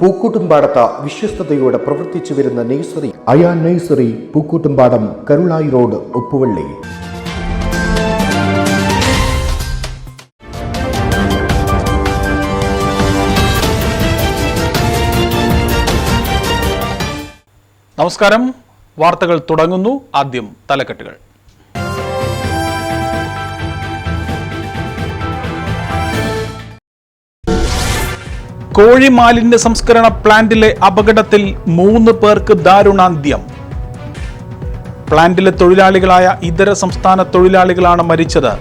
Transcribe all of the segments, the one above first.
പൂക്കൂട്ടുംപാടത്ത് വിശ്വസ്തയോടെ പ്രവർത്തിച്ചു വരുന്ന nursery Ayan nursery Pookkottumpadam Karulai road Uppuvally. നമസ്കാരം. വാർത്തകൾ തുടങ്ങുന്നു. ആദ്യം തലക്കെട്ടുകൾ. കോഴി മാലിന്യ സംസ്കരണ പ്ലാന്റിലെ അപകടത്തിൽ മൂന്ന് പേർക്ക് ദാരുണാന്ത്യം. പ്ലാന്റിലെ തൊഴിലാളികളായ ഇതര സംസ്ഥാന തൊഴിലാളികളാണ് മരിച്ചത്.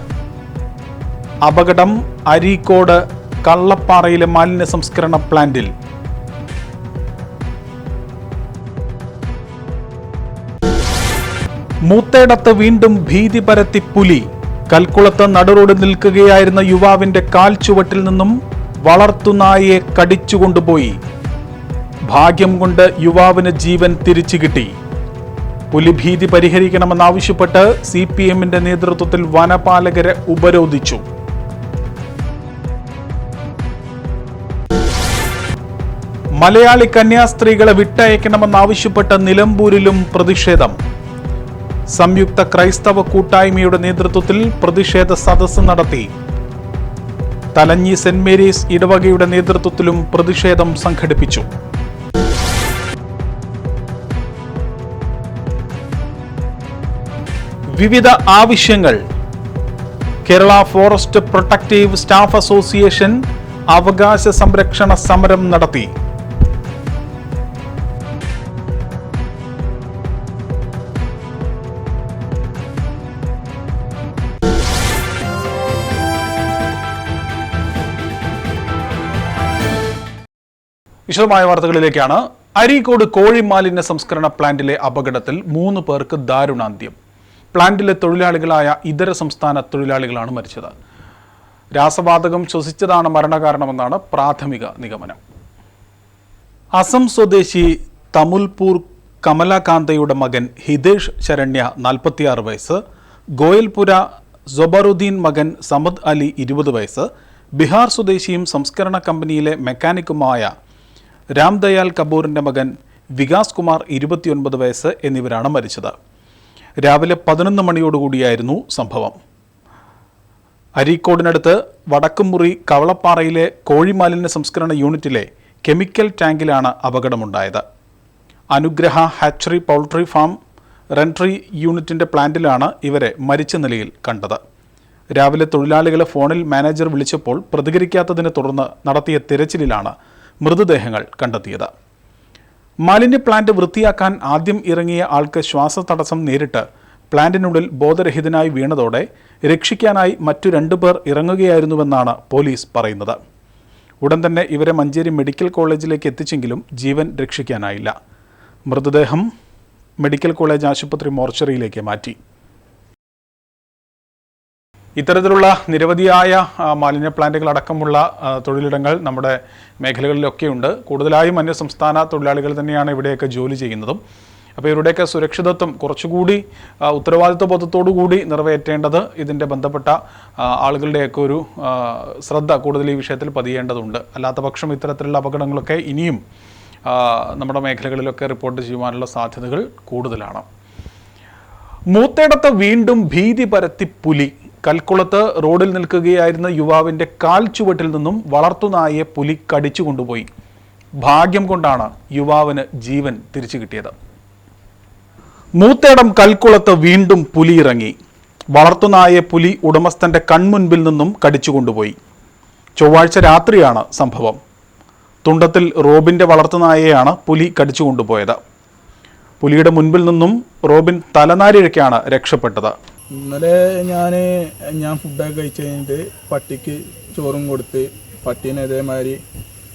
അപകടം അരീക്കോട് കള്ളപ്പാറയിലെ മാലിന്യ സംസ്കരണ പ്ലാന്റിൽ. മൂത്തേടത്ത് വീണ്ടും ഭീതി പരത്തി പുലി. കൽക്കുളത്ത് നടുറോഡ് നിൽക്കുകയായിരുന്ന യുവാവിന്റെ കാൽ ചുവട്ടിൽ നിന്നും വളർത്തുനായെ കടിച്ചുകൊണ്ടുപോയി ഭാഗ്യം കൊണ്ട് യുവാവിന് ജീവൻ തിരിച്ചു കിട്ടി. പുലിഭീതി പരിഹരിക്കണമെന്നാവശ്യപ്പെട്ട് സി പി എമ്മിന്റെ നേതൃത്വത്തിൽ വനപാലകരെ ഉപരോധിച്ചു. മലയാളി കന്യാസ്ത്രീകളെ വിട്ടയക്കണമെന്നാവശ്യപ്പെട്ട് നിലമ്പൂരിലും പ്രതിഷേധം. സംയുക്ത ക്രൈസ്തവ കൂട്ടായ്മയുടെ നേതൃത്വത്തിൽ പ്രതിഷേധ സദസ്സ് നടത്തി. തലഞ്ഞി സെന്റ് മേരീസ് ഇടവകയുടെ നേതൃത്വത്തിലും പ്രതിഷേധം സംഘടിപ്പിച്ചു. വിവിധ ആവശ്യങ്ങൾ. Kerala forest protective staff association അവകാശ സംരക്ഷണ സമരം നടത്തി. വിശദമായ വാർത്തകളിലേക്കാണ്. അരീക്കോട് കോഴി മാലിന്യ സംസ്കരണ പ്ലാന്റിലെ അപകടത്തിൽ മൂന്ന് പേർക്ക് ദാരുണാന്ത്യം. പ്ലാന്റിലെ തൊഴിലാളികളായ ഇതര സംസ്ഥാന തൊഴിലാളികളാണ് മരിച്ചത്. രാസവാതകം ശ്വസിച്ചതാണ് മരണകാരണമെന്നാണ് പ്രാഥമിക നിഗമനം. അസം സ്വദേശി തമുൽപൂർ കമലാകാന്തയുടെ മകൻ ഹിതേഷ് ശരണ്യ നാൽപ്പത്തിയാറ് വയസ്സ് ഗോയൽപുര സൊബറുദ്ദീൻ മകൻ സമദ് അലി ഇരുപത് വയസ്സ് ബീഹാർ സ്വദേശിയും സംസ്കരണ കമ്പനിയിലെ മെക്കാനിക്കുമായ രാംദയാൽ കപൂറിന്റെ മകൻ വികാസ് കുമാർ ഇരുപത്തിയൊൻപത് വയസ്സ് എന്നിവരാണ് മരിച്ചത്. രാവിലെ പതിനൊന്ന് മണിയോടുകൂടിയായിരുന്നു സംഭവം. അരീക്കോടിനടുത്ത് വടക്കുംമുറി കവളപ്പാറയിലെ കോഴിമാലിന്യ സംസ്കരണ യൂണിറ്റിലെ കെമിക്കൽ ടാങ്കിലാണ് അപകടമുണ്ടായത്. അനുഗ്രഹ ഹാച്ചറി പൗൾട്രി ഫാം റെൻട്രി യൂണിറ്റിന്റെ പ്ലാന്റിലാണ് ഇവരെ മരിച്ച നിലയിൽ കണ്ടത്. രാവിലെ തൊഴിലാളികളെ ഫോണിൽ മാനേജർ വിളിച്ചപ്പോൾ പ്രതികരിക്കാത്തതിനെ തുടർന്ന് നടത്തിയ തിരച്ചിലിലാണ് മൃതദേഹങ്ങൾ കണ്ടെത്തിയത്. മാലിന്യ പ്ലാന്റ് വൃത്തിയാക്കാൻ ആദ്യം ഇറങ്ങിയ ആൾക്ക് ശ്വാസതടസ്സം നേരിട്ട് പ്ലാന്റിനുള്ളിൽ ബോധരഹിതനായി വീണതോടെ രക്ഷിക്കാനായി മറ്റു രണ്ടു പേർ ഇറങ്ങുകയായിരുന്നുവെന്നാണ് പോലീസ് പറയുന്നത്. ഉടൻ തന്നെ ഇവരെ മഞ്ചേരി മെഡിക്കൽ കോളേജിലേക്ക് എത്തിച്ചെങ്കിലും ജീവൻ രക്ഷിക്കാനായില്ല. മൃതദേഹം മെഡിക്കൽ കോളേജ് ആശുപത്രി മോർച്ചറിയിലേക്ക് മാറ്റി. ഇത്തരത്തിലുള്ള നിരവധിയായ മാലിന്യ പ്ലാന്റുകൾ അടക്കമുള്ള തൊഴിലിടങ്ങൾ നമ്മുടെ മേഖലകളിലൊക്കെ ഉണ്ട് കൂടുതലായും അന്യസംസ്ഥാന തൊഴിലാളികൾ തന്നെയാണ് ഇവിടെയൊക്കെ ജോലി ചെയ്യുന്നതും. അപ്പോൾ ഇവരുടെയൊക്കെ സുരക്ഷിതത്വം കുറച്ചുകൂടി ഉത്തരവാദിത്വ ബോധത്തോടു കൂടി നിറവേറ്റേണ്ടത് ഇതിന്റെ ബന്ധപ്പെട്ട ആളുകളുടെയൊക്കെ ഒരു ശ്രദ്ധ കൂടുതൽ ഈ വിഷയത്തിൽ പതിയേണ്ടതുണ്ട്. അല്ലാത്ത പക്ഷം ഇത്തരത്തിലുള്ള അപകടങ്ങളൊക്കെ ഇനിയും നമ്മുടെ മേഖലകളിലൊക്കെ റിപ്പോർട്ട് ചെയ്യുവാനുള്ള സാധ്യതകൾ കൂടുതലാണ്. മൂത്തേടത്ത് വീണ്ടും ഭീതി പരത്തി പുലി. കൽക്കുളത്ത് റോഡിൽ നിൽക്കുകയായിരുന്ന യുവാവിന്റെ കാൽ ചുവട്ടിൽ നിന്നും വളർത്തുനായെ പുലി കടിച്ചു കൊണ്ടുപോയി. ഭാഗ്യം കൊണ്ടാണ് യുവാവിന് ജീവൻ തിരിച്ചു കിട്ടിയത്. മൂത്തേടം കൽക്കുളത്ത് വീണ്ടും പുലി ഇറങ്ങി വളർത്തുനായെ പുലി ഉടമസ്ഥന്റെ കൺമുൻപിൽ നിന്നും കടിച്ചു കൊണ്ടുപോയി. ചൊവ്വാഴ്ച രാത്രിയാണ് സംഭവം. തുണ്ടത്തിൽ റോബിന്റെ വളർത്തുനായയാണ് പുലി കടിച്ചു കൊണ്ടുപോയത്. പുലിയുടെ മുൻപിൽ നിന്നും റോബിൻ തലനാരിഴയ്ക്കാണ് രക്ഷപ്പെട്ടത്. ഇന്നലെ ഞാൻ ഞാൻ ഫുഡൊക്കെ കഴിച്ച് കഴിഞ്ഞിട്ട് പട്ടിക്ക് ചോറും കൊടുത്ത് പട്ടീനെ ഇതേമാതിരി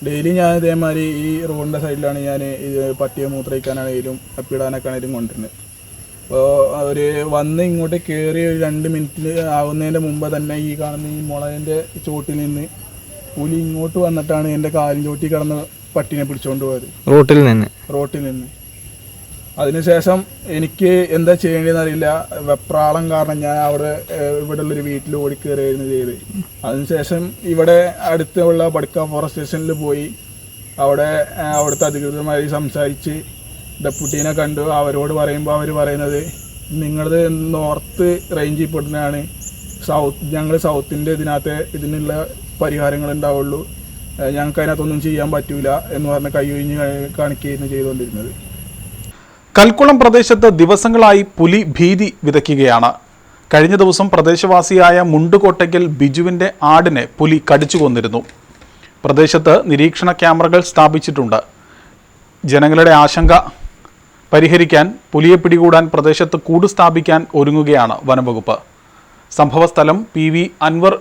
ഡെയിലി ഞാൻ ഇതേമാതിരി ഈ റോഡിന്റെ സൈഡിലാണ് ഞാൻ ഇത് പട്ടിയെ മൂത്രയിക്കാനാണെങ്കിലും അപ്പിടാനൊക്കെ ആണെങ്കിലും കൊണ്ടുവരുന്നത്. അപ്പോൾ അവർ വന്ന് ഇങ്ങോട്ട് കയറി ഒരു രണ്ട് മിനിറ്റിൽ ആവുന്നതിന്റെ മുമ്പ് തന്നെ ഈ കാണുന്ന ഈ മുളകിന്റെ ചോട്ടിൽ നിന്ന് പുലി ഇങ്ങോട്ട് വന്നിട്ടാണ് എന്റെ കാലിൻ ചോട്ടി കിടന്ന് പട്ടിനെ പിടിച്ചുകൊണ്ട് പോയത്. റോട്ടിൽ നിന്ന്? റോട്ടിൽ നിന്ന്. അതിനുശേഷം എനിക്ക് എന്താ ചെയ്യേണ്ടതെന്ന് അറിയില്ല. വെപ്രാളം കാരണം ഞാൻ അവിടെ ഇവിടെ ഉള്ളൊരു വീട്ടിൽ ഓടിക്കയറുകയായിരുന്നു ചെയ്ത്. അതിനുശേഷം ഇവിടെ അടുത്തുള്ള ബഡ്ക ഫോറസ്റ്റ് സ്റ്റേഷനിൽ പോയി. അവിടെ അവിടുത്തെ അധികൃതരുമായി സംസാരിച്ച് ഡെപ്യൂട്ടീനെ കണ്ടു. അവരോട് പറയുമ്പോൾ അവർ പറയുന്നത് നിങ്ങളത് നോർത്ത് റേഞ്ചിൽ പെടുന്നതാണ്. സൗത്ത് ഞങ്ങൾ സൗത്തിന്റെ ഇതിനകത്ത് ഇതിനുള്ള പരിഹാരങ്ങൾ ഉണ്ടാവുള്ളൂ. ഞങ്ങൾക്ക് അതിനകത്തൊന്നും ചെയ്യാൻ പറ്റൂല എന്ന് പറഞ്ഞ് കൈ ഒഴിഞ്ഞ് കാണിക്കുകയായിരുന്നു ചെയ്തുകൊണ്ടിരുന്നത്. കൽക്കുളം പ്രദേശത്ത് ദിവസങ്ങളായി പുലി ഭീതി വിതയ്ക്കുകയാണ്. കഴിഞ്ഞ ദിവസം പ്രദേശവാസിയായ മുണ്ടുകോട്ടയ്ക്കൽ ബിജുവിന്റെ ആടിനെ പുലി കടിച്ചു കൊന്നിരുന്നു. പ്രദേശത്ത് നിരീക്ഷണ ക്യാമറകൾ സ്ഥാപിച്ചിട്ടുണ്ട്. ജനങ്ങളുടെ ആശങ്ക പരിഹരിക്കാൻ പുലിയെ പിടികൂടാൻ പ്രദേശത്ത് കൂട് സ്ഥാപിക്കാൻ ഒരുങ്ങുകയാണ് വനംവകുപ്പ്. സംഭവസ്ഥലം പി വി അൻവർ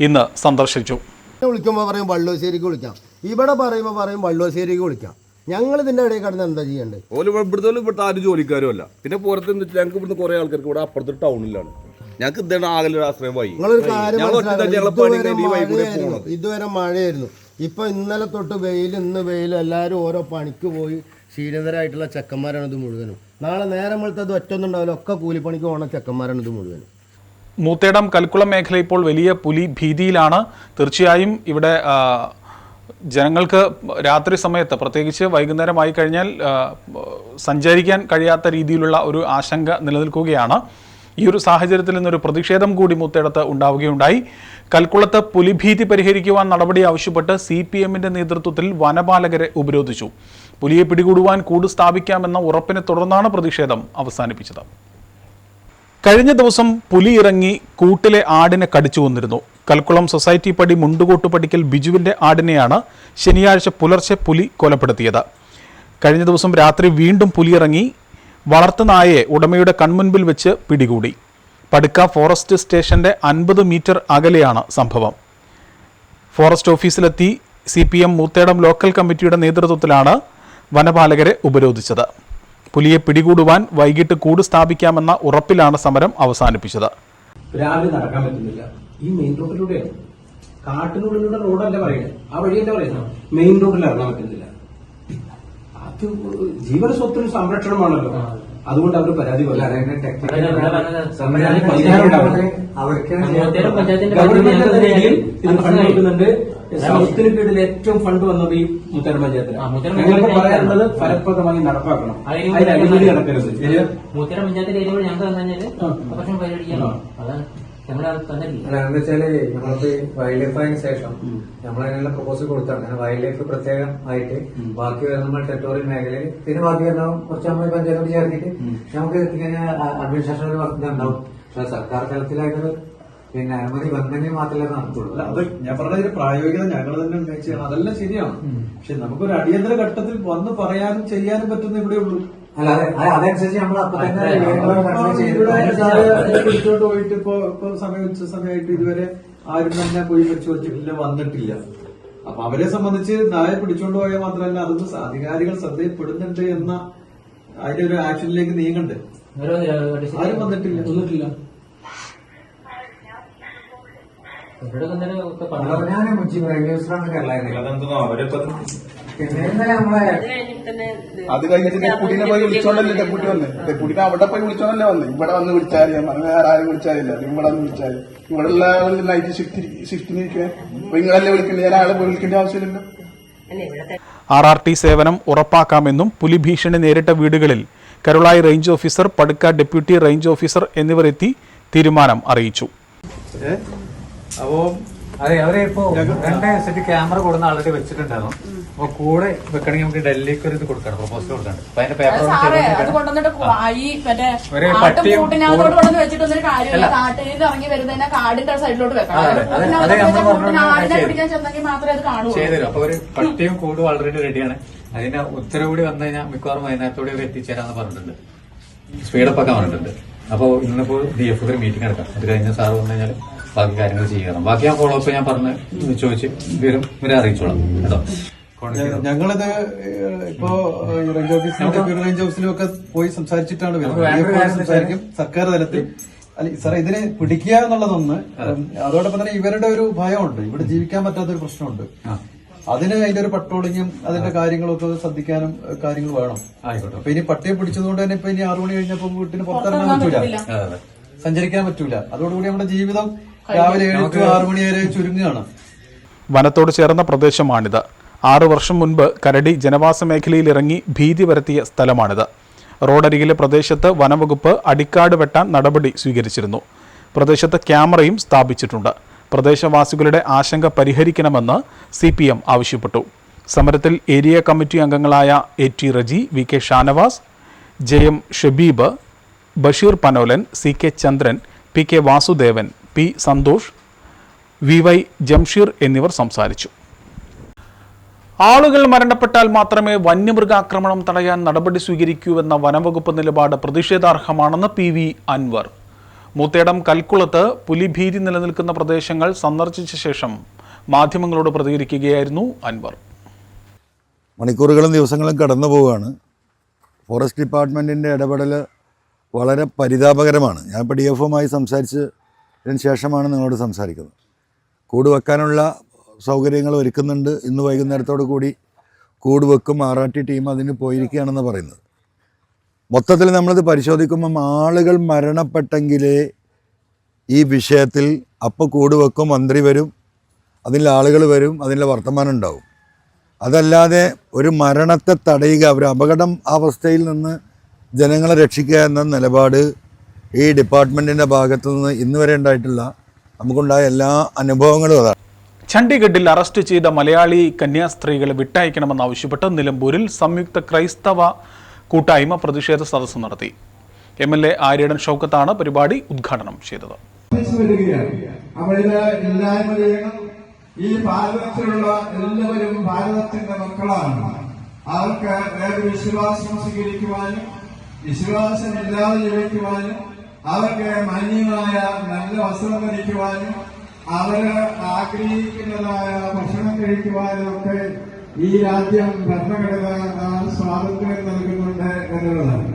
ഇന്ന് സന്ദർശിച്ചു. വിളിക്കുമ്പോൾ പറയും വള്ളുവശ്ശേരിക്ക് വിളിക്കാം. ഇവിടെ പറയുമ്പോൾ പറയും വള്ളുവശ്ശേരിക്ക് വിളിക്കാം. ഞങ്ങൾ ഇതിന്റെ ഇടയിൽ കടന്ന് എന്താ ചെയ്യേണ്ടത് ഓൽ ഇവിടുത്തെ ഇവിടുത്തെ ആരും ജോലിക്കാരും അല്ല. പിന്നെ പുറത്ത് ഞങ്ങൾക്ക് ഇവിടുന്ന് കുറെ ആൾക്കാർക്ക് ഇവിടെ അപ്പുറത്ത് ടൗണിലാണ് ഞങ്ങൾക്ക് ഇതാണ് ആകെ ഒരു ആശ്രയമായി. നിങ്ങളൊരു കാര്യം ഞങ്ങൾ ഒറ്റ മനസ്സിലാക്കണം. ഞങ്ങളെ പണി ഇതുവരെ കഴിഞ്ഞ് ഈ വഴി കൂടെ മഴയായിരുന്നു. പോകണം ഇതുവരെ മഴയായിരുന്നു. ഇപ്പൊ ഇന്നലെ തൊട്ട് വെയിൽ ഇന്ന് വെയിൽ എല്ലാവരും ഓരോ പണിക്ക് പോയി ശീലതരായിട്ടുള്ള ചെക്കന്മാരാണ് ഇത് മുഴുവനും. നാളെ നേരം വെളുത്തത് ഒറ്റൊന്നും ഉണ്ടാവില്ല ഒക്കെ കൂലിപ്പണിക്ക് പോണ ചെക്കന്മാരാണ് ഇത് മുഴുവനും. മൂത്തേടം കൽക്കുളം മേഖല ഇപ്പോൾ വലിയ പുലി ഭീതിയിലാണ്. തീർച്ചയായും ഇവിടെ ആ, ജനങ്ങൾക്ക് രാത്രി സമയത്ത് പ്രത്യേകിച്ച് വൈകുന്നേരമായി കഴിഞ്ഞാൽ സഞ്ചരിക്കാൻ കഴിയാത്ത രീതിയിലുള്ള ഒരു ആശങ്ക നിലനിൽക്കുകയാണ്. ഈ ഒരു സാഹചര്യത്തിൽ നിന്നൊരു പ്രതിഷേധം കൂടി മുത്തേടത്ത് ഉണ്ടാവുകയുണ്ടായി. കൽക്കുളത്ത് പുലിഭീതി പരിഹരിക്കുവാൻ നടപടി ആവശ്യപ്പെട്ട് സി പി എമ്മിന്റെ നേതൃത്വത്തിൽ വനപാലകരെ ഉപരോധിച്ചു. പുലിയെ പിടികൂടുവാൻ കൂട് സ്ഥാപിക്കാമെന്ന ഉറപ്പിനെ തുടർന്നാണ് പ്രതിഷേധം അവസാനിപ്പിച്ചത്. കഴിഞ്ഞ ദിവസം പുലി ഇറങ്ങി കൂട്ടിലെ ആടിനെ കടിച്ചു കൊന്നിരുന്നു. കൽക്കുളം സൊസൈറ്റി പടി മുണ്ടുകൂട്ടു പടിക്കൽ ബിജുവിന്റെ ആടിനെയാണ് ശനിയാഴ്ച പുലർച്ചെ പുലി കൊലപ്പെടുത്തിയത്. കഴിഞ്ഞ ദിവസം രാത്രി വീണ്ടും പുലിയിറങ്ങി വളർത്തുനായയെ ഉടമയുടെ കൺമുൻപിൽ വെച്ച് പിടികൂടി. പടുക്ക ഫോറസ്റ്റ് സ്റ്റേഷന്റെ അൻപത് മീറ്റർ അകലെയാണ് സംഭവം. Forest ഓഫീസിലെത്തി C P M Moothedam local കമ്മിറ്റിയുടെ നേതൃത്വത്തിലാണ് വനപാലകരെ ഉപരോധിച്ചത്. പുലിയെ പിടികൂടുവാൻ വൈകിട്ട് കൂട് സ്ഥാപിക്കാമെന്ന ഉറപ്പിലാണ് സമരം അവസാനിപ്പിച്ചത്. രാവിലെ നടക്കാൻ പറ്റുന്നില്ല. ഈ മെയിൻ റോഡിലൂടെയാണ് കാട്ടിനുള്ളിലൂടെ റോഡല്ല പറയുന്നത്. ആ വഴിയല്ല പറയുന്നത്? മെയിൻ റോഡിൽ ഇറങ്ങാൻ പറ്റുന്നില്ല. അത് ജീവന സ്വത്തിന് സംരക്ഷണമാണല്ലോ. അതുകൊണ്ട് അവർ പരാതി പറയുന്നുണ്ട് സൗത്തിന് കീഴിൽ ഏറ്റവും ഫണ്ട് വന്നത് ഈ മുത്തര പഞ്ചായത്തിലാണ്. ഞങ്ങൾക്ക് പറയാനുള്ളത് ഫലപ്രദമായി നടപ്പാക്കണം. അതിന് അഴിമതി നടക്കരുത്. മുത്തര പഞ്ചായത്തിൽ ഏരിയ ഞങ്ങൾക്ക് എന്താ വെച്ചാൽ നമ്മളിപ്പോ വൈൽഡ് ലൈഫ് ആയതിനു ശേഷം നമ്മൾ അതിനുള്ള പ്രപ്പോസൽ കൊടുത്താണ്. അങ്ങനെ വൈൽഡ് ലൈഫ് പ്രത്യേകം ആയിട്ട് ബാക്കി വരുന്ന ടെറിട്ടോറിയൽ മേഖലയിൽ പിന്നെ ബാക്കി വരുന്ന കുറച്ച് നമ്മൾ പഞ്ചായത്തോട് ചേർത്തിട്ട് നമുക്ക് ഇങ്ങനെ അഡ്മിനിസ്ട്രേഷൻ ഒരു വർക്ക് ഉണ്ടാവും പക്ഷെ സർക്കാർ തലത്തിലായിട്ട് പിന്നെ അനുമതി വന്നെങ്കിൽ മാത്രമേ നടത്തുള്ളൂ. അത് ഞാൻ പറഞ്ഞതിന്റെ പ്രായോഗികത ഞങ്ങൾ തന്നെ ഉന്നയിച്ചു അതെല്ലാം ശരിയാണ്. പക്ഷെ നമുക്കൊരു അടിയന്തര ഘട്ടത്തിൽ വന്ന് പറയാനും ചെയ്യാനും പറ്റുന്ന ഇവിടെ ഉള്ളൂ അല്ല അതെ അതെ, അതനുസരിച്ച് നമ്മൾ അപ്പൊ തന്നെ പിടിച്ചോണ്ട് പോയിട്ട് ഇപ്പൊ ഇപ്പൊ സമയം ഉച്ച സമയമായിട്ട് ഇതുവരെ ആരും തന്നെ പോയി പരിശോധിച്ചിട്ടില്ല വന്നിട്ടില്ല. അപ്പൊ അവരെ സംബന്ധിച്ച് നായ പിടിച്ചോണ്ട് പോയാൽ മാത്രമല്ല അതൊന്ന് അധികാരികൾ ശ്രദ്ധയിൽപ്പെടുന്നുണ്ട് എന്ന അതിന്റെ ഒരു ആക്ഷനിലേക്ക് നീങ്ങണ്ട്. ആരും വന്നിട്ടില്ല. ഒന്നിട്ടില്ല ഇവരുടെ തന്നെ അത് കഴിഞ്ഞിട്ട് കുട്ടീനെ പോയി വിളിച്ചോണ്ടല്ലേ കുട്ടി വന്ന്? കുട്ടീനെ അവിടെ പോയി വിളിച്ചോണ്ടല്ലേ വന്ന്? ഇവിടെ വന്ന് വിളിച്ചാൽ ഞാൻ വേറെ ആരും വിളിച്ചാലില്ല. ഇവിടെ വന്ന് വിളിച്ചാൽ ഇവിടെ ഉള്ള നൈറ്റ് ഷിഫ്റ്റ് ഷിഫ്റ്റിന് ഇരിക്കണേ അപ്പൊ നിങ്ങളല്ലേ വിളിക്കണ്ടേ ഞാൻ ആളെ പോയി വിളിക്കേണ്ട ആവശ്യമില്ലല്ലോ. ആർ ആർ ടി സേവനം ഉറപ്പാക്കാമെന്നും പുലി ഭീഷണി നേരിട്ട വീടുകളിൽ Karulai range officer Padukka deputy range officer എന്നിവർ എത്തി തീരുമാനം അറിയിച്ചു. അപ്പോ അതെ അവരെ ഇപ്പോ രണ്ട് സെറ്റ് ക്യാമറ കൊടുക്കുന്ന ആൾറെഡി വെച്ചിട്ടുണ്ടായിരുന്നു. അപ്പൊ കൂടെ വെക്കണമെങ്കിൽ നമുക്ക് ഡൽഹിക്ക് ഒരു ഇത് കൊടുക്കണം പ്രൊപ്പോസൽ കൊടുക്കണം അപ്പൊ അതിന്റെ പേപ്പർ സാറേ അത് കൊണ്ടുവന്നിട്ട് കു- ഈ മറ്റേ ഒരു പട്ടിയും കൂട്ടിനകത്തോട്ട് കൂടും. കൊണ്ടുവന്ന് വെച്ചിട്ടൊന്നും കാര്യമില്ല അല്ല. കാട്ടിൽ ഇറങ്ങി വരുന്നതിനെ കാടിന്റെ സൈഡിലോട്ട് വെക്കണം. അതെ, ആടിനെ. പിടിക്കാൻ ചെന്നെങ്കിൽ മാത്രമേ അപ്പൊ ഒരു പട്ടിയും കൂടും ഓൾറെഡി റെഡിയാണ് അതിന്റെ ഉത്തരവ് കൂടി വന്നു കഴിഞ്ഞാൽ മിക്കവാറും വൈകുന്നേരത്തോടെ അവർ എത്തിച്ചേരാന്ന് പറഞ്ഞിട്ടുണ്ട്. സ്പീഡപ്പ് ഒക്കെ പറഞ്ഞിട്ടുണ്ട്. അപ്പോൾ ഇന്നിപ്പോ ഡി എഫ് ഒരു മീറ്റിംഗ് നടക്കാം. അത് കഴിഞ്ഞ സാർ വന്നു കഴിഞ്ഞാൽ ബാക്കി കാര്യങ്ങൾ ചെയ്യണം ബാക്കി ഞാൻ ഫോളോ അപ്പ് ഞാൻ പറഞ്ഞ് ചോദിച്ച് ഇവരും ഇവരെ അറിയിച്ചോളാം. കേട്ടോ? ഞങ്ങളിത് ഇപ്പോ റേഞ്ച് ഓഫീസിലും റേഞ്ച് ഓഫീസിലും ഒക്കെ പോയി സംസാരിച്ചിട്ടാണ് വരുന്നത്. സംസാരിക്കും. സർക്കാർ തലത്തിൽ. അല്ല സാറേ ഇതിനെ പിടിക്കുക എന്നുള്ളതൊന്ന് അതോടൊപ്പം തന്നെ ഇവരുടെ ഒരു ഭയമുണ്ട്. ഇവിടെ ജീവിക്കാൻ പറ്റാത്ത ഒരു പ്രശ്നമുണ്ട് അതിന് അതിന്റെ ഒരു പട്രോളിങ്ങും അതിന്റെ കാര്യങ്ങളൊക്കെ ശ്രദ്ധിക്കാനും കാര്യങ്ങൾ വേണം. ആയിക്കോട്ടെ. അപ്പൊ ഇനി പട്ടിയെ പിടിച്ചതുകൊണ്ട് തന്നെ ഇപ്പൊ ഇനി ആറു മണി കഴിഞ്ഞപ്പോ വീട്ടിന് പുറത്തിറങ്ങാൻ പറ്റൂല. സഞ്ചരിക്കാൻ പറ്റൂല. അതോടുകൂടി നമ്മുടെ ജീവിതം രാവിലെ ഏഴ് ടു ആറു മണി വരെ ചുരുങ്ങുകയാണ്. വനത്തോട് ചേർന്ന പ്രദേശമാണിത്. ആറു വർഷം മുൻപ് കരടി ജനവാസ മേഖലയിൽ ഇറങ്ങി ഭീതി പരത്തിയ സ്ഥലമാണിത്. റോഡരികിലെ പ്രദേശത്ത് വനംവകുപ്പ് അടിക്കാട് വെട്ടാൻ നടപടി സ്വീകരിച്ചിരുന്നു. പ്രദേശത്ത് ക്യാമറയും സ്ഥാപിച്ചിട്ടുണ്ട്. പ്രദേശവാസികളുടെ ആശങ്ക പരിഹരിക്കണമെന്ന് സി പി എം ആവശ്യപ്പെട്ടു. സമരത്തിൽ ഏരിയ കമ്മിറ്റി അംഗങ്ങളായ A T Reji V K Shanavas J M Shabeeb Basheer Panolan C K Chandran P K Vasudevan P Santhosh V Y Jamsheer എന്നിവർ സംസാരിച്ചു. ആളുകൾ മരണപ്പെട്ടാൽ മാത്രമേ വന്യമൃഗാക്രമണം തടയാൻ നടപടി സ്വീകരിക്കൂവെന്ന വനംവകുപ്പ് നിലപാട് പ്രതിഷേധാർഹമാണെന്ന് പി വി അൻവർ. മൂത്തേടം കൽക്കുളത്ത് പുലിഭീതി നിലനിൽക്കുന്ന പ്രദേശങ്ങൾ സന്ദർശിച്ച ശേഷം മാധ്യമങ്ങളോട് പ്രതികരിക്കുകയായിരുന്നു അൻവർ. മണിക്കൂറുകളും ദിവസങ്ങളും കടന്നു പോവുകയാണ്. ഫോറസ്റ്റ് ഡിപ്പാർട്ട്മെന്റിന്റെ ഇടപെടൽ വളരെ പരിതാപകരമാണ്. ഞാനിപ്പോൾ ഡി എഫ് ഒമായി സംസാരിച്ചതിന് ശേഷമാണ് നിങ്ങളോട് സംസാരിക്കുന്നത്. കൂട് വെക്കാനുള്ള സൗകര്യങ്ങൾ ഒരുക്കുന്നുണ്ട് ഇന്ന് വൈകുന്നേരത്തോടു കൂടി കൂട് വെക്കും ആറാട്ടി ടീം അതിന് പോയിരിക്കുകയാണെന്ന് പറയുന്നത്. മൊത്തത്തിൽ നമ്മളിത് പരിശോധിക്കുമ്പം ആളുകൾ മരണപ്പെട്ടെങ്കിലേ ഈ വിഷയത്തിൽ അപ്പോൾ കൂട് വെക്കും മന്ത്രി വരും അതിൽ ആളുകൾ വരും അതിന്റെ വർത്തമാനം ഉണ്ടാവും. അതല്ലാതെ ഒരു മരണത്തെ തടയുക ഒരു അപകടം അവസ്ഥയിൽ നിന്ന് ജനങ്ങളെ രക്ഷിക്കുക എന്ന നിലപാട് ഈ ഡിപ്പാർട്ട്മെന്റിന്റെ ഭാഗത്തു നിന്ന് ഇന്ന് വരെ ഉണ്ടായിട്ടില്ല. നമുക്കുണ്ടായ എല്ലാ അനുഭവങ്ങളും അതാണ്. ചണ്ഡീഗഡിൽ അറസ്റ്റ് ചെയ്ത മലയാളി കന്യാസ്ത്രീകളെ വിട്ടയക്കണമെന്നാവശ്യപ്പെട്ട് നിലമ്പൂരിൽ സംയുക്ത ക്രൈസ്തവ കൂട്ടായ്മ പ്രതിഷേധ സദസ്സ് നടത്തി. എം എൽ എ ആര്യടൻ ഷൗക്കത്താണ് പരിപാടി ഉദ്ഘാടനം ചെയ്തത്. ഈ ഭാരതത്തിലുള്ള എല്ലാവരും ഭാരതത്തിന്റെ മക്കളാണ്. അവർക്ക് ഏത് വിശ്വാസം സ്വീകരിക്കുവാനും വിശ്വാസമില്ലാതെ ജീവിക്കുവാനും അവർക്ക് മാന്യമായ നല്ല വസ്ത്രം ധരിക്കുവാനും അവർ ആഗ്രഹിക്കുന്നതായ ഭക്ഷണം കഴിക്കുവാനൊക്കെ ഈ രാജ്യം ഭരണഘടന സ്വാതന്ത്ര്യം നൽകുന്നുണ്ട് എന്നുള്ളതാണ്.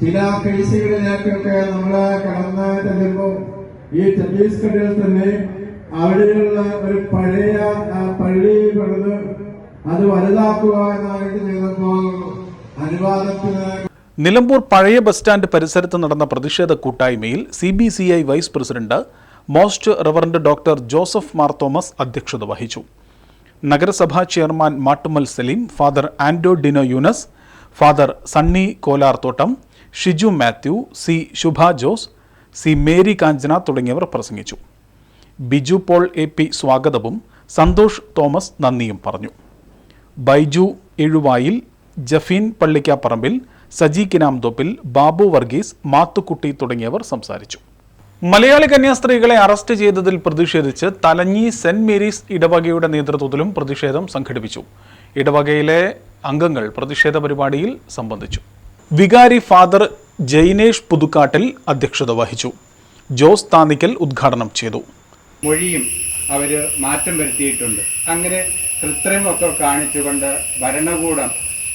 ചില കേസുകളിലേക്കൊക്കെ നമ്മൾ കടന്നു ചെല്ലുമ്പോൾ ഈ ഛത്തീസ്ഗഡിൽ തന്നെ അവിടെയുള്ള ഒരു പഴയ പള്ളി പണിത് അത് വലുതാക്കുക എന്നായിട്ട് ചെയ്തപ്പോൾ അനുവാദത്തിന് നിലമ്പൂർ പഴയ ബസ് സ്റ്റാൻഡ് പരിസരത്ത് നടന്ന പ്രതിഷേധ കൂട്ടായ്മയിൽ C B C I vice president most reverend doctor Joseph Mar Thomas അധ്യക്ഷത വഹിച്ചു. നഗരസഭാ chairman Mattummal Saleem father Ando Dino Yunus father Sunny Kolarthottam Shiju Mathew C Shubha Jose C Mary Kanchana തുടങ്ങിയവർ പ്രസംഗിച്ചു. Biju Paul A P സ്വാഗതവും Santhosh Thomas നന്ദിയും പറഞ്ഞു. ബൈജു എഴുവായിൽ ജഫീൻ പള്ളിക്കാപ്പറമ്പിൽ സജി കിനാംതോപ്പിൽ ബാബു വർഗീസ് മാത്തുക്കുട്ടി തുടങ്ങിയവർ സംസാരിച്ചു. മലയാളി കന്യാസ്ത്രീകളെ അറസ്റ്റ് ചെയ്തതിൽ പ്രതിഷേധിച്ച് തലഞ്ഞി സെന്റ് മേരീസ് ഇടവകയുടെ നേതൃത്വത്തിലും പ്രതിഷേധം സംഘടിപ്പിച്ചു. ഇടവകയിലെ അംഗങ്ങൾ പ്രതിഷേധ പരിപാടിയിൽ സംബന്ധിച്ചു. വികാരി ഫാദർ ജൈനേഷ് പുതുക്കാട്ടിൽ അധ്യക്ഷത വഹിച്ചു. ജോസ് താന്നിക്കൽ ഉദ്ഘാടനം ചെയ്തു. മൊഴിയും അവർ മാറ്റം വരുത്തിയിട്ടുണ്ട്. അങ്ങനെ കൃത്രിമൊക്കെ കാണിച്ചുകൊണ്ട് ഭരണകൂടം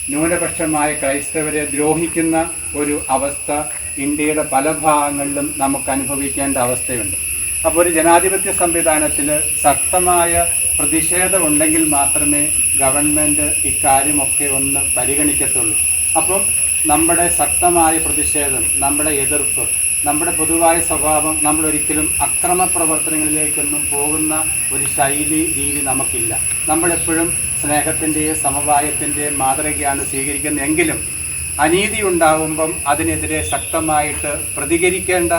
ന്യൂനപക്ഷമായ ക്രൈസ്തവരെ ദ്രോഹിക്കുന്ന ഒരു അവസ്ഥ ഇന്ത്യയുടെ പല ഭാഗങ്ങളിലും നമുക്ക് അനുഭവിക്കേണ്ട അവസ്ഥയുണ്ട്. അപ്പോൾ ഒരു ജനാധിപത്യ സംവിധാനത്തിൽ ശക്തമായ പ്രതിഷേധമുണ്ടെങ്കിൽ മാത്രമേ ഗവൺമെന്റ് ഇക്കാര്യമൊക്കെ ഒന്ന് പരിഗണിക്കത്തുള്ളൂ. അപ്പം നമ്മുടെ ശക്തമായ പ്രതിഷേധം നമ്മുടെ എതിർപ്പ് നമ്മുടെ പൊതുവായ സ്വഭാവം നമ്മൾ ഒരിക്കലും അക്രമ പ്രവർത്തനങ്ങളിലേക്കൊന്നും പോകുന്ന ഒരു ശൈലി രീതി നമുക്കില്ല. നമ്മളെപ്പോഴും സ്നേഹത്തിന്റെയും സമവായത്തിന്റെയും മാതൃകയാണ് സ്വീകരിക്കുന്നത് എങ്കിലും അനീതി ഉണ്ടാവുമ്പം അതിനെതിരെ ശക്തമായിട്ട് പ്രതികരിക്കേണ്ട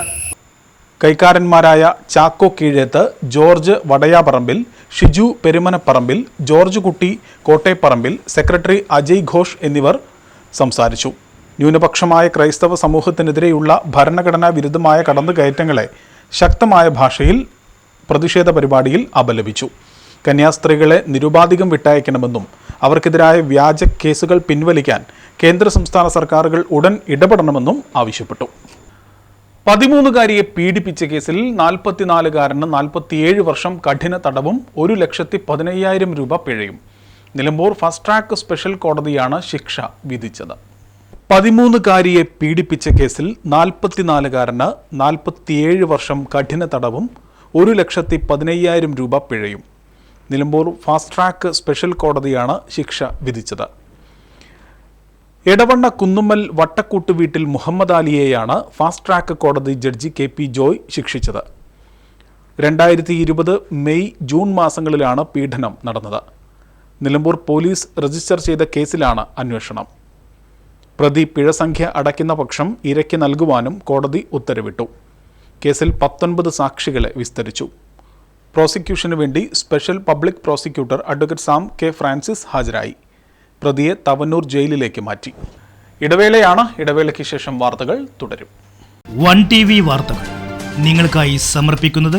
കൈക്കാരന്മാരായ ചാക്കോ കീഴേത്ത് ജോർജ് വടയാപറമ്പിൽ ഷിജു പെരുമനപ്പറമ്പിൽ ജോർജ് കുട്ടി കോട്ടയപ്പറമ്പിൽ സെക്രട്ടറി അജയ് ഘോഷ് എന്നിവർ സംസാരിച്ചു. ന്യൂനപക്ഷമായ ക്രൈസ്തവ സമൂഹത്തിനെതിരെയുള്ള ഭരണഘടനാ വിരുദ്ധമായ കടന്നുകയറ്റങ്ങളെ ശക്തമായ ഭാഷയിൽ പ്രതിഷേധ പരിപാടിയിൽ അപലപിച്ചു. കന്യാസ്ത്രീകളെ നിരുപാധികം വിട്ടയക്കണമെന്നും അവർക്കെതിരായ വ്യാജ കേസുകൾ പിൻവലിക്കാൻ കേന്ദ്ര സംസ്ഥാന സർക്കാരുകൾ ഉടൻ ഇടപെടണമെന്നും ആവശ്യപ്പെട്ടു. പതിമൂന്നുകാരിയെ പീഡിപ്പിച്ച കേസിൽ നാൽപ്പത്തിനാലുകാരന് നാൽപ്പത്തിയേഴ് വർഷം കഠിന തടവും ഒരു ലക്ഷത്തി പതിനയ്യായിരം രൂപ പിഴയും. നിലമ്പൂർ ഫസ്റ്റ് ട്രാക്ക് സ്പെഷ്യൽ കോടതിയാണ് ശിക്ഷ വിധിച്ചത്. പതിമൂന്നുകാരിയെ പീഡിപ്പിച്ച കേസിൽ നാൽപ്പത്തിനാലുകാരന് നാൽപ്പത്തിയേഴ് വർഷം കഠിന തടവും ഒരു ലക്ഷത്തി പതിനയ്യായിരം രൂപ പിഴയും. നിലമ്പൂർ ഫാസ്റ്റ് ട്രാക്ക് സ്പെഷ്യൽ കോടതിയാണ് ശിക്ഷ വിധിച്ചത്. എടവണ്ണ കുന്നുമ്മൽ വട്ടക്കൂട്ട് വീട്ടിൽ മുഹമ്മദ് അലിയെയാണ് ഫാസ്റ്റ് ട്രാക്ക് കോടതി ജഡ്ജി കെ പി ജോയ് ശിക്ഷിച്ചത്. രണ്ടായിരത്തി ഇരുപത് മെയ് ജൂൺ മാസങ്ങളിലാണ് പീഡനം നടന്നത്. നിലമ്പൂർ പോലീസ് രജിസ്റ്റർ ചെയ്ത കേസിലാണ് അന്വേഷണം. പ്രതി പിഴസംഖ്യ അടയ്ക്കുന്ന പക്ഷം ഇരയ്ക്ക് നൽകുവാനും കോടതി ഉത്തരവിട്ടു. കേസിൽ പത്തൊൻപത് സാക്ഷികളെ വിസ്തരിച്ചു. പ്രോസിക്യൂഷന് വേണ്ടി special public prosecutor advocate Sam K Francis ഹാജരായി. പ്രതിയെ തവന്നൂർ ജയിലിലേക്ക് മാറ്റി. ഇടവേളയാണ്. ഇടവേളയ്ക്ക് ശേഷം വാർത്തകൾ തുടരും. വൺ ടി വാർത്തകൾ നിങ്ങൾക്കായി സമർപ്പിക്കുന്നത്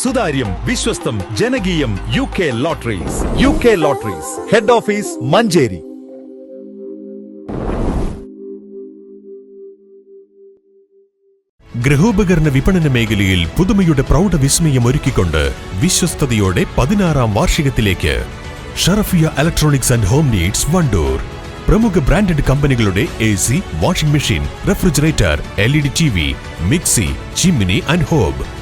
സുതാര്യം വിശ്വസ്തം ജനകീയം U K lotteries U K lotteries head office Manjeri. ഗൃഹോപകരണ വിപണന മേഖലയിൽ പുതുമയുടെ പ്രൗഢ വിസ്മയം ഒരുക്കിക്കൊണ്ട് വിശ്വസ്തയോടെ പതിനാറാം വാർഷികത്തിലേക്ക് Sharafiya electronics and home needs Wandoor. പ്രമുഖ ബ്രാൻഡഡ് കമ്പനികളുടെ A C washing machine refrigerator L E D T V mixie chimney and hob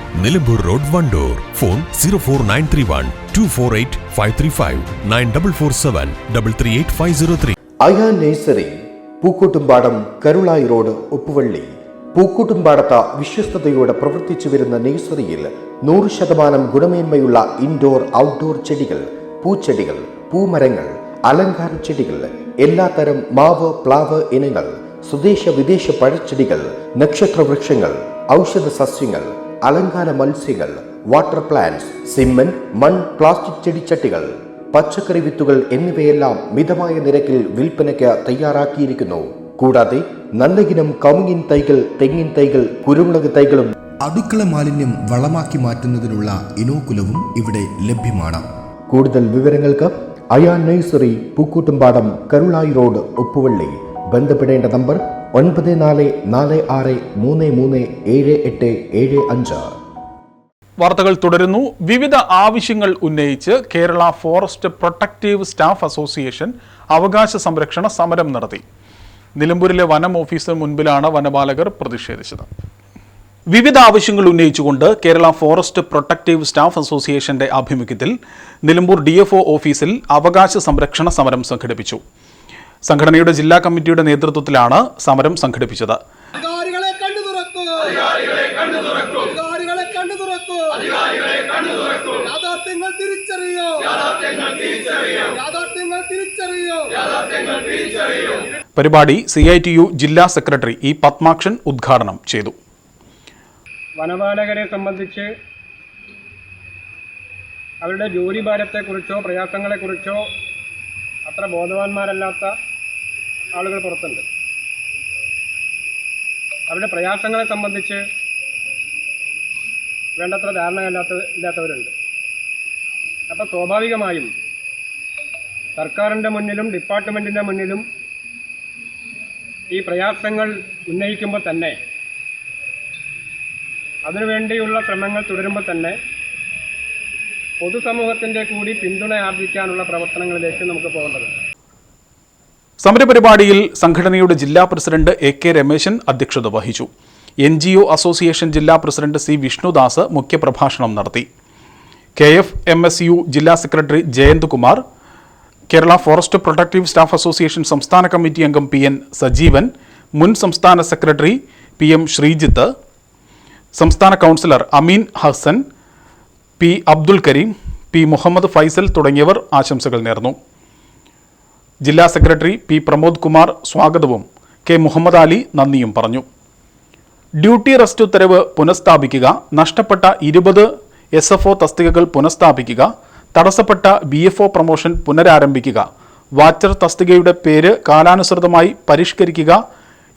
Nilambur road Wandoor phone zero four nine three one two four eight five three five nine double four seven double three eight five zero three. Aya nursery Pookkottumpadam Karulai road Uppuvally. പൂക്കോട്ടുംപാടത്ത വിശ്വസ്തയോടെ പ്രവർത്തിച്ചു വരുന്ന നേഴ്സറിയിൽ നൂറ് ശതമാനം ഗുണമേന്മയുള്ള indoor outdoor ചെടികൾ പൂച്ചെടികൾ പൂമരങ്ങൾ അലങ്കാര ചെടികൾ എല്ലാത്തരം മാവ് പ്ലാവ് ഇനങ്ങൾ സ്വദേശ വിദേശ പഴച്ചെടികൾ നക്ഷത്രവൃക്ഷങ്ങൾ ഔഷധ സസ്യങ്ങൾ അലങ്കാര മത്സ്യങ്ങൾ വാട്ടർ പ്ലാന്റ്സ് സിമ്മൻ മൺ പ്ലാസ്റ്റിക് ചെടിച്ചട്ടികൾ പച്ചക്കറി വിത്തുകൾ എന്നിവയെല്ലാം മിതമായ നിരക്കിൽ വിൽപ്പനയ്ക്ക് തയ്യാറാക്കിയിരിക്കുന്നു. കൂടാതെ നല്ലകിനം കമുങ്ങിൻ തൈകൾ തെങ്ങിൻ തൈകൾ കുരുമുളക് തൈകളും അടുക്കള മാലിന്യം വളമാക്കി മാറ്റുന്നതിനുള്ള ഇനോക്കുലവും ഇവിടെ ലഭ്യമാണ്. കൂടുതൽ വിവരങ്ങൾക്ക് അയാ നഴ്സറി പൂക്കൂട്ടുംപാടം കരുളായി റോഡ് ഉപ്പുവള്ളി. ബന്ധപ്പെടേണ്ട നമ്പർ ഒൻപത് നാല് നാല് ആറ് മൂന്ന് മൂന്ന് ഏഴ് എട്ട് ഏഴ് അഞ്ച്. വാർത്തകൾ തുടരുന്നു. വിവിധ ആവശ്യങ്ങൾ ഉന്നയിച്ച് Kerala forest protective staff association അവകാശ സംരക്ഷണ സമരം നടത്തി. നിലമ്പൂരിലെ വനം ഓഫീസിന് മുൻപിലാണ് വനപാലകർ പ്രതിഷേധിച്ചത്. വിവിധ ആവശ്യങ്ങൾ ഉന്നയിച്ചുകൊണ്ട് കേരള ഫോറസ്റ്റ് പ്രൊട്ടക്റ്റീവ് സ്റ്റാഫ് അസോസിയേഷന്റെ ആഭിമുഖ്യത്തിൽ നിലമ്പൂർ ഡി ഓഫീസിൽ അവകാശ സംരക്ഷണ സമരം സംഘടിപ്പിച്ചു. സംഘടനയുടെ ജില്ലാ കമ്മിറ്റിയുടെ നേതൃത്വത്തിലാണ് സമരം സംഘടിപ്പിച്ചത്. അധികാരികളെ കണ്ടു അധികാരികളെ കണ്ടു അധികാരികളെ കണ്ടു അധികാരികളെ കണ്ടു യാഥാർത്ഥ്യങ്ങൾ തിരിച്ചറിയോ. യാഥാർത്ഥ്യങ്ങൾ തിരിച്ചറിയോ. യാഥാർത്ഥ്യങ്ങൾ തിരിച്ചറിയോ യാഥാർത്ഥ്യങ്ങൾ തിരിച്ചറിയോ പരിപാടി സി ഐ ടി യു ജില്ലാ സെക്രട്ടറി ഇ പത്മാക്ഷൻ ഉദ്ഘാടനം ചെയ്തു. വനപാലകരെ സംബന്ധിച്ച് അവരുടെ ജോലി ഭാരത്തെക്കുറിച്ചോ പ്രയാസങ്ങളെക്കുറിച്ചോ അത്ര ബോധവാന്മാരല്ലാത്ത ആളുകൾ പുറത്തുണ്ട്. അവരുടെ പ്രയാസങ്ങളെ സംബന്ധിച്ച് വേണ്ടത്ര ധാരണയില്ലാത്ത ഇല്ലാത്തവരുണ്ട്. അപ്പോൾ സ്വാഭാവികമായും സർക്കാരിന്റെ മുന്നിലും ഡിപ്പാർട്ട്മെന്റിന്റെ മുന്നിലും ഈ പ്രയാസങ്ങൾ ഉന്നയിക്കുമ്പോൾ തന്നെ അതിനുവേണ്ടിയുള്ള ശ്രമങ്ങൾ തുടരുമ്പോൾ തന്നെ പൊതുസമൂഹത്തിന്റെ കൂടി പിന്തുണ ആർജിക്കാനുള്ള പ്രവർത്തനങ്ങളിലേക്ക് നമുക്ക് പോകേണ്ടതുണ്ട്. സമരപരിപാടിയിൽ സംഘടനയുടെ ജില്ലാ പ്രസിഡന്റ് എ കെ രമേശൻ അധ്യക്ഷത വഹിച്ചു. എൻ ജി ഒ അസോസിയേഷൻ ജില്ലാ പ്രസിഡന്റ് സി വിഷ്ണുദാസ് മുഖ്യപ്രഭാഷണം നടത്തി. K F M S U ജില്ലാ secretary Jayanth Kumar Kerala forest protective staff association സംസ്ഥാന കമ്മിറ്റി അംഗം പി എൻ സജീവൻ മുൻ സംസ്ഥാന സെക്രട്ടറി പി എം ശ്രീജിത്ത് സംസ്ഥാന councillor Ameen Hassan P Abdul Kareem P Muhammad Faisal തുടങ്ങിയവർ ആശംസകൾ നേർന്നു. ജില്ലാ സെക്രട്ടറി പി പ്രമോദ് കുമാർ സ്വാഗതവും കെ മുഹമ്മദ് അലി നന്ദിയും പറഞ്ഞു. ഡ്യൂട്ടി റെസ്റ്റ് ഉത്തരവ് പുനഃസ്ഥാപിക്കുക നഷ്ടപ്പെട്ട ഇരുപത് എസ് എഫ് ഒ തസ്തികകൾ പുനഃസ്ഥാപിക്കുക തടസ്സപ്പെട്ട ബി എഫ് ഒ പ്രൊമോഷൻ പുനരാരംഭിക്കുക വാച്ചർ തസ്തികയുടെ പേര് കാലാനുസൃതമായി പരിഷ്കരിക്കുക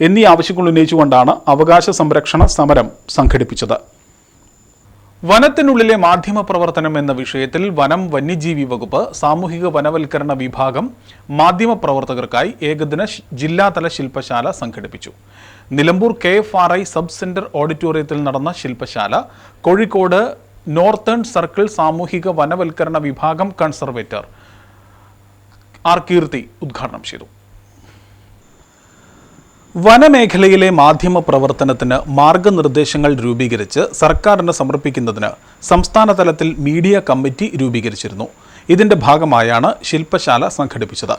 എന്നീ ആവശ്യങ്ങൾ ഉന്നയിച്ചുകൊണ്ടാണ് അവകാശ സംരക്ഷണ സമരം സംഘടിപ്പിച്ചത്. വനത്തിനുള്ളിലെ മാധ്യമ പ്രവർത്തനം എന്ന വിഷയത്തിൽ വനം വന്യജീവി വകുപ്പ് സാമൂഹിക വനവൽക്കരണ വിഭാഗം മാധ്യമ പ്രവർത്തകർക്കായി ഏകദിന ജില്ലാതല ശില്പശാല സംഘടിപ്പിച്ചു. Nilambur K F R I sub centre ഓഡിറ്റോറിയത്തിൽ നടന്ന ശില്പശാല കോഴിക്കോട് നോർത്തേൺ സർക്കിൾ സാമൂഹിക വനവൽക്കരണ വിഭാഗം കൺസർവേറ്റർ ആർ കീർത്തി ഉദ്ഘാടനം ചെയ്തു. വനമേഖലയിലെ മാധ്യമ പ്രവർത്തനത്തിന് മാർഗനിർദ്ദേശങ്ങൾ രൂപീകരിച്ച് സർക്കാരിന് സമർപ്പിക്കുന്നതിന് സംസ്ഥാനതലത്തിൽ മീഡിയ കമ്മിറ്റി രൂപീകരിച്ചിരുന്നു. ഇതിന്റെ ഭാഗമായാണ് ശില്പശാല സംഘടിപ്പിച്ചത്.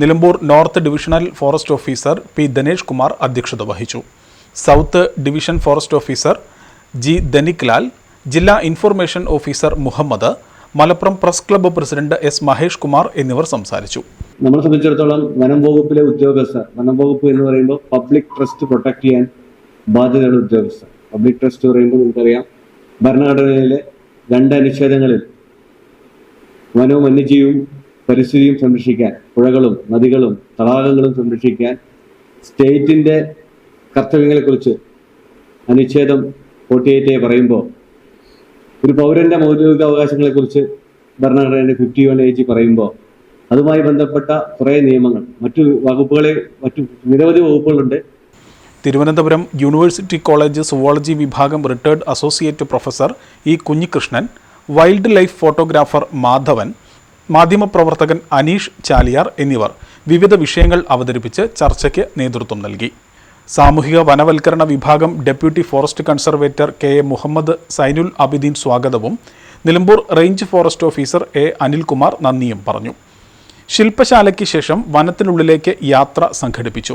Nilambur north divisional forest officer P Dinesh Kumar അധ്യക്ഷത വഹിച്ചു. South division forest officer G Dhaniklal ജില്ലാ information officer Muhammad Malappuram press club president S Mahesh Kumar എന്നിവർ സംസാരിച്ചു. നമ്മളെ സംബന്ധിച്ചിടത്തോളം വനം വകുപ്പിലെ ഉദ്യോഗസ്ഥർ വനം വകുപ്പ് എന്ന് പറയുമ്പോൾ പബ്ലിക് ട്രസ്റ്റ് പ്രൊട്ടക്ട് ചെയ്യാൻ ബാധ്യതയുള്ള ഉദ്യോഗസ്ഥർ. പബ്ലിക് ട്രസ്റ്റ് പറയുമ്പോൾ നമുക്കറിയാം ഭരണഘടനയിലെ രണ്ട് അനുച്ഛേദങ്ങളിൽ വനവും വന്യജീവിയും പരിസ്ഥിതിയും സംരക്ഷിക്കാൻ പുഴകളും നദികളും തടാകങ്ങളും സംരക്ഷിക്കാൻ സ്റ്റേറ്റിന്റെ കർത്തവ്യങ്ങളെക്കുറിച്ച് അനുച്ഛേദം ഫോർട്ടി എയ്റ്റ് എ പറയുമ്പോൾ ഒരു പൗരന്റെ മൗലിക അവകാശങ്ങളെക്കുറിച്ച് ഭരണഘടനയുടെ ഫിഫ്റ്റി വൺ എ ജി പറയുമ്പോൾ അതുമായി ബന്ധപ്പെട്ട കുറേ നിയമങ്ങൾ. മറ്റു വകുപ്പുകളെ മറ്റു നിരവധി വകുപ്പുകളുണ്ട്. തിരുവനന്തപുരം യൂണിവേഴ്സിറ്റി കോളേജ് സുവോളജി വിഭാഗം retired associate professor E Kunhikrishnan wildlife photographer Madhavan മാധ്യമപ്രവർത്തകൻ അനീഷ് ചാലിയാർ എന്നിവർ വിവിധ വിഷയങ്ങൾ അവതരിപ്പിച്ച് ചർച്ചയ്ക്ക് നേതൃത്വം നൽകി. സാമൂഹിക വനവൽക്കരണ വിഭാഗം deputy forest conservator K A Muhammad Zainul Abideen സ്വാഗതവും Nilambur range forest officer A Anilkumar നന്ദിയും പറഞ്ഞു. ശില്പശാലയ്ക്ക് ശേഷം വനത്തിനുള്ളിലേക്ക് യാത്ര സംഘടിപ്പിച്ചു.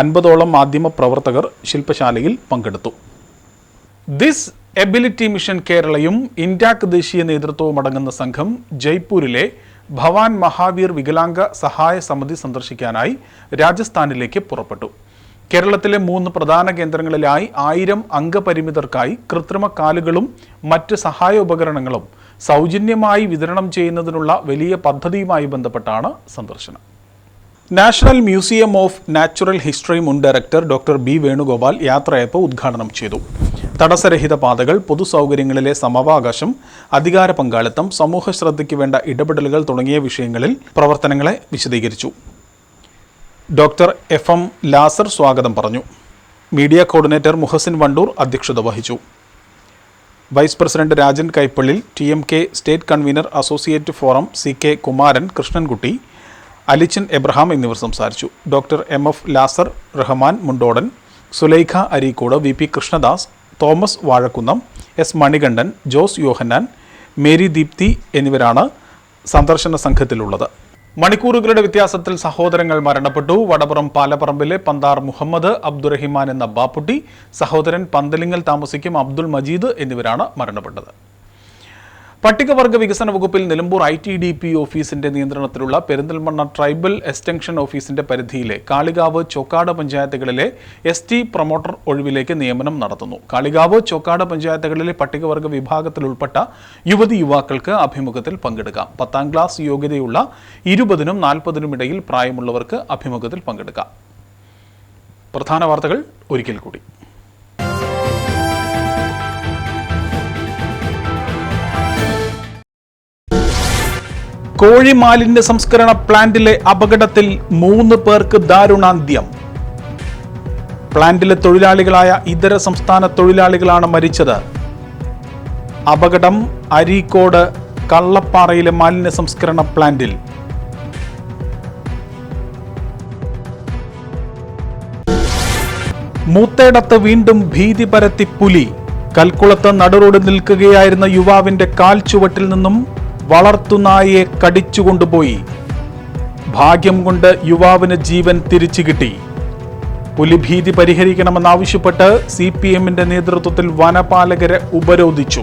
അൻപതോളം മാധ്യമ പ്രവർത്തകർ ശില്പശാലയിൽ പങ്കെടുത്തു. ദിസ് എബിലിറ്റി മിഷൻ കേരളയും ഇൻഡാക് ദേശീയ നേതൃത്വവും അടങ്ങുന്ന സംഘം ജയ്പൂരിലെ ഭവാൻ മഹാവീർ വികലാംഗ സഹായ സമിതി സന്ദർശിക്കാനായി രാജസ്ഥാനിലേക്ക് പുറപ്പെട്ടു. കേരളത്തിലെ മൂന്ന് പ്രധാന കേന്ദ്രങ്ങളിലായി ആയിരം അംഗപരിമിതർക്കായി കൃത്രിമ കാലുകളും മറ്റ് സഹായ ഉപകരണങ്ങളും സൗജന്യമായി വിതരണം ചെയ്യുന്നതിനുള്ള വലിയ പദ്ധതിയുമായി ബന്ധപ്പെട്ടാണ് സന്ദർശനം. National museum of natural history മുൻ ഡയറക്ടർ ഡോക്ടർ ബി. വേണുഗോപാൽ യാത്രയപ്പ് ഉദ്ഘാടനം ചെയ്തു. തടസ്സരഹിത പാതകൾ പൊതുസൗകര്യങ്ങളിലെ സമവാകാശം അധികാര പങ്കാളിത്തം സമൂഹ ശ്രദ്ധയ്ക്ക് വേണ്ട ഇടപെടലുകൾ തുടങ്ങിയ വിഷയങ്ങളിൽ പ്രവർത്തനങ്ങളെ വിശദീകരിച്ചു. Doctor F. എം. ലാസർ സ്വാഗതം പറഞ്ഞു. മീഡിയ കോർഡിനേറ്റർ മുഹസിൻ വണ്ടൂർ അധ്യക്ഷത വഹിച്ചു. Vice president Rajan Kaippally T M K state convener associate forum C K Kumaran Krishnankutty Alichan Abraham എന്നിവർ സംസാരിച്ചു. Doctor M F Lazar Rahman Mundodan Sulaikha Areekode V P Krishnadas Thomas Vazhakkunnam S Manikandan Jose Yohannan Mary Deepthi എന്നിവരാണ് സന്ദർശന സംഘത്തിലുള്ളത്. മണിക്കൂറുകളുടെ വ്യത്യാസത്തിൽ സഹോദരങ്ങൾ മരണപ്പെട്ടു. വടപുറം പാലപ്പറമ്പിലെ പന്താർ മുഹമ്മദ് അബ്ദുറഹിമാൻ എന്ന ബാപ്പുട്ടി സഹോദരൻ പന്തലിങ്ങൽ താമസിക്കും അബ്ദുൾ മജീദ് എന്നിവരാണ് മരണപ്പെട്ടത്. പട്ടികവർഗ വികസന വകുപ്പിൽ Nilambur I T D P ഓഫീസിന്റെ നിയന്ത്രണത്തിലുള്ള പെരിന്തൽമണ്ണ ട്രൈബൽ എക്സ്റ്റൻഷൻ ഓഫീസിന്റെ പരിധിയിലെ കാളികാവ് ചോക്കാട് പഞ്ചായത്തുകളിലെ എസ് ടി പ്രൊമോട്ടർ ഒഴിവിലേക്ക് നിയമനം നടത്തുന്നു. കാളികാവ് ചോക്കാട് പഞ്ചായത്തുകളിലെ പട്ടികവർഗ വിഭാഗത്തിൽ ഉൾപ്പെട്ട യുവതി യുവാക്കൾക്ക് അഭിമുഖത്തിൽ പങ്കെടുക്കാം. പത്താം ക്ലാസ് യോഗ്യതയുള്ള ഇരുപതിനും നാൽപ്പതിനും ഇടയിൽ പ്രായമുള്ളവർക്ക് അഭിമുഖത്തിൽ പങ്കെടുക്കാം. പ്രധാന വാർത്തകൾ ഒരിക്കൽ കൂടി. കോഴി മാലിന്യ സംസ്കരണ പ്ലാന്റിലെ അപകടത്തിൽ മൂന്ന് പേർക്ക് ദാരുണാന്ത്യം. പ്ലാന്റിലെ തൊഴിലാളികളായ ഇതര സംസ്ഥാന തൊഴിലാളികളാണ് മരിച്ചത്. അപകടം അരീക്കോട് കള്ളപ്പാറയിലെ മാലിന്യ സംസ്കരണ പ്ലാന്റിൽ. മൂത്തേടത്ത് വീണ്ടും ഭീതി പരത്തി പുലി. കൽക്കുളത്ത് നടുറോഡ് നിൽക്കുകയായിരുന്ന യുവാവിന്റെ കാൽ ചുവട്ടിൽ നിന്നും വളർത്തുനായെ കടിച്ചുകൊണ്ടുപോയി ഭാഗ്യം കൊണ്ട് യുവാവിന് ജീവൻ തിരിച്ചു കിട്ടി. പുലിഭീതി പരിഹരിക്കണമെന്നാവശ്യപ്പെട്ട് സി പി എമ്മിന്റെ നേതൃത്വത്തിൽ വനപാലകരെ ഉപരോധിച്ചു.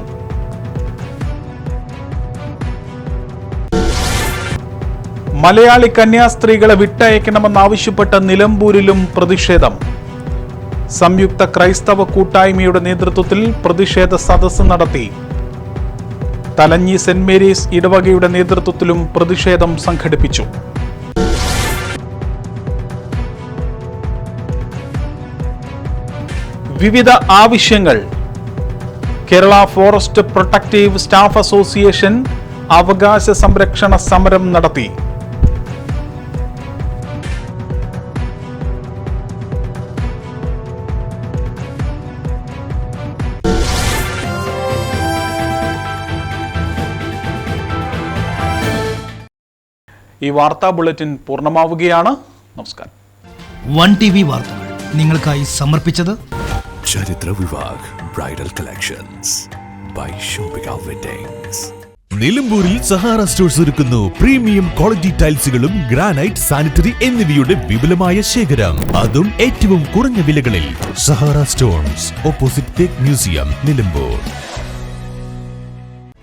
മലയാളി കന്യാസ്ത്രീകളെ വിട്ടയക്കണമെന്നാവശ്യപ്പെട്ട് നിലമ്പൂരിലും പ്രതിഷേധം. സംയുക്ത ക്രൈസ്തവ കൂട്ടായ്മയുടെ നേതൃത്വത്തിൽ പ്രതിഷേധ സദസ്സ് നടത്തി. തലഞ്ഞി സെന്റ് മേരീസ് ഇടവകയുടെ നേതൃത്വത്തിലും പ്രതിഷേധം സംഘടിപ്പിച്ചു. വിവിധ ആവശ്യങ്ങൾ. Kerala forest protective staff association അവകാശ സംരക്ഷണ സമരം നടത്തി. ഈ വാർത്താ ബുള്ളറ്റിൻ പൂർണമാവുകയാണ്. നമസ്കാരം. വൺ ടി വി വാർത്തകൾ നിങ്ങൾക്കായി സമർപ്പിച്ചത് Charithra Vivah bridal collections by Shoppika weddings നിലമ്പൂരിൽ സഹാറ സ്റ്റോഴ്സ് ഒരുക്കുന്നു. പ്രീമിയം ക്വാളിറ്റി ടൈൽസുകളും ഗ്രാനൈറ്റ് സാനിറ്ററി എന്നിവയുടെ വിപുലമായ ശേഖരം. അതും ഏറ്റവും കുറഞ്ഞ വിലകളിൽ Sahara stones opposite teak museum Nilambur.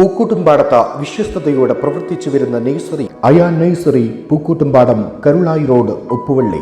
പൂക്കൂട്ടുംപാടത്ത വിശ്വസ്തയോടെ പ്രവർത്തിച്ചു വരുന്ന nursery Ayan nursery Pookkottumpadam Karulai road Uppuvally.